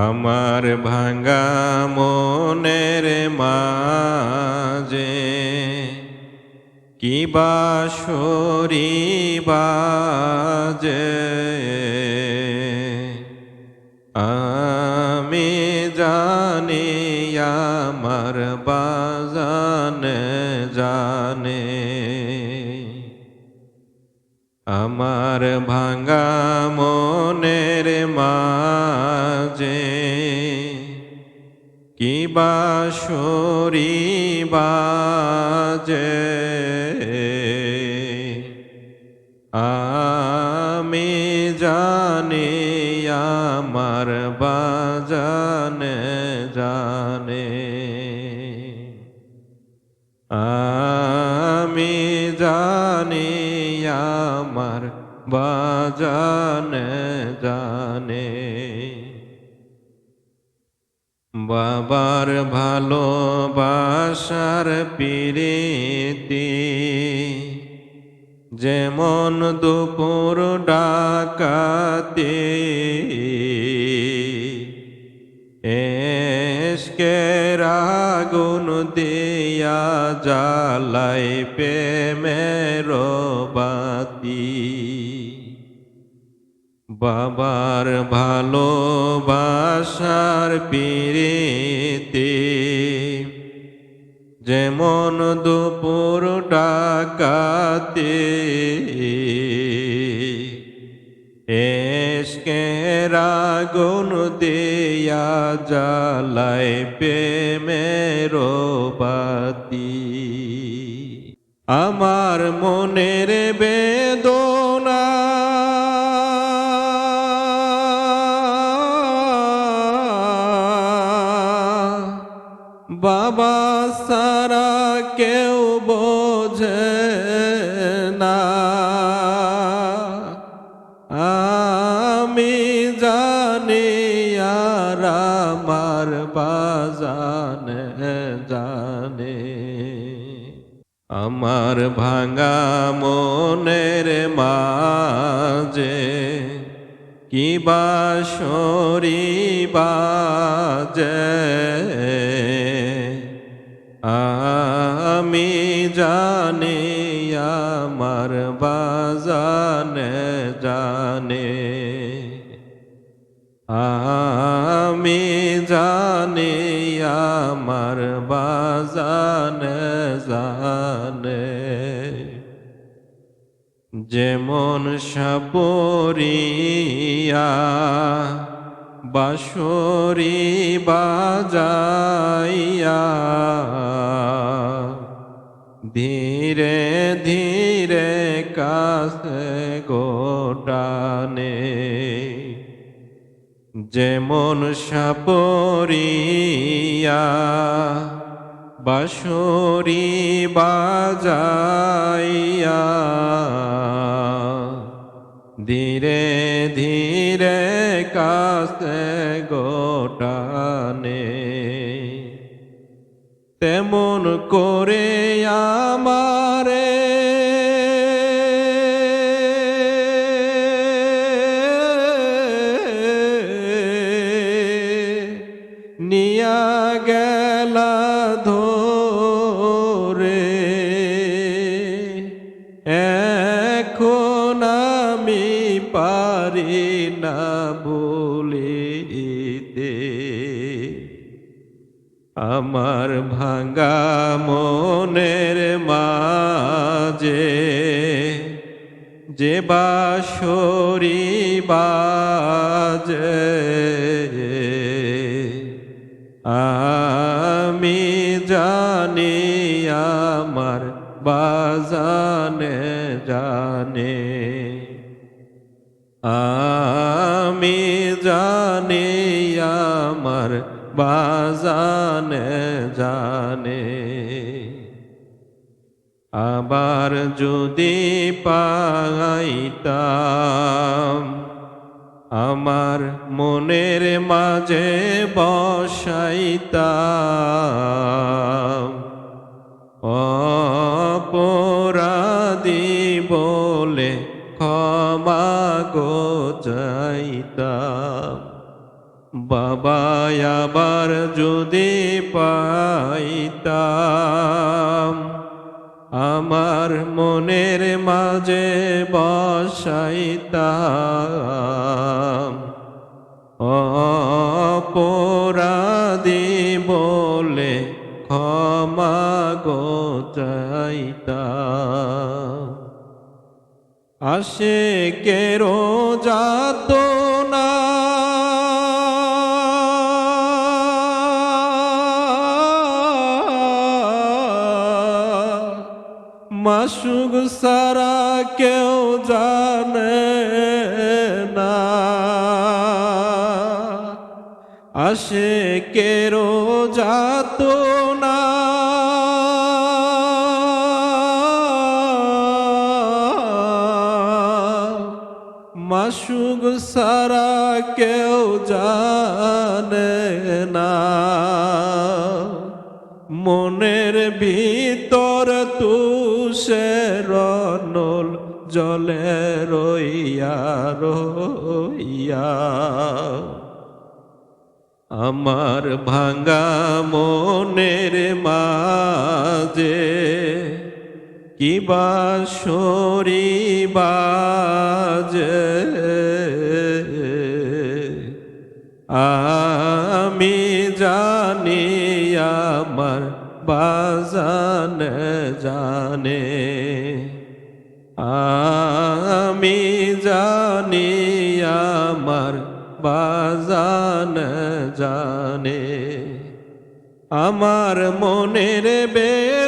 আমার ভাঙ্গা মনের মাঝে কি বাসরি বাজে আমি জানি আমার বাজানে জানে। আমার ভাঙ্গা মনের মাঝে কি বাসরি বাজে। আমি জানি আমার বাজানে জানে। আমি জানি আমার বাজানে জানে। বাবার ভালোবাসার পিরিতি যেমন দুপুর ডাকাতে এসকের আগুন দিয়া জ্বালাই প্রেমের বাবার ভালোবাসার পিরিতি। যেমন দুপুর ডাকাতে এসকের আগুন দিয়া জ্বালায় প্রেমের বাতি। আমার মনের বেদনা বাবা সারা কেউ বোঝে না। আমি জানি আর আমার বাজানে জানে। আমার ভাঙা মনের মাঝে কি বাসরি বাজে জানে। আমি জানি আমার বাজানে জানে। যেমন সাপরিয়া বাসরি বাজাইয়া ধীরে ধীরে কাছে গোটানে যেমন সাপরিয়া বাসরি বাজাইয়া ধীরে ধীরে কাছে গোটানে। তেমন করে পারি না বলিতে আমার ভাঙা মনের মাঝে যে বাসরি বাজে, আমি জানি আমার বাজানে জানে। আমি জানি আমার বাজানে জানে। আবার যদি পাইতাম আমার মনের মাঝে বসাইতাম। অপরাধী বলে গো চাইতাম বাবা আবার যদি পাইতাম আমার মনের মাঝে বসাইতাম। অপরাধী আসে কেরো যাত না মাসুগ সারা কেউ জানে না। আসে কেরো যাত না মাসুগ সারা কেউ জানে না। মনের ভিতর তুষের নল জলে রইয়া রইয়া। আমার ভাঙ্গা মনের মাঝে কিবা সরি বাজে? আমি জানি আমার বাজান জানে। আমি জানি আমার বাজান জানে। আমার মনের বেদনা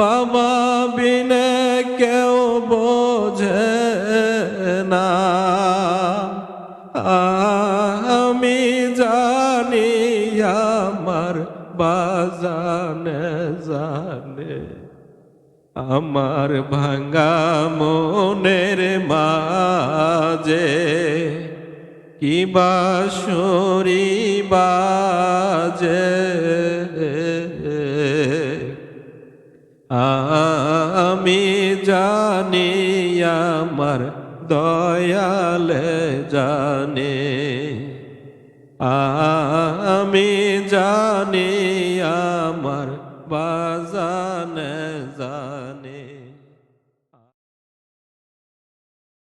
বাবা বিনে কেউ বোঝে না। আমি জানি আমার বাজানে জানে। আমার ভাঙ্গা মনের মাঝে কিবা সরি বাজে। দয়ালে জানে আমি জানি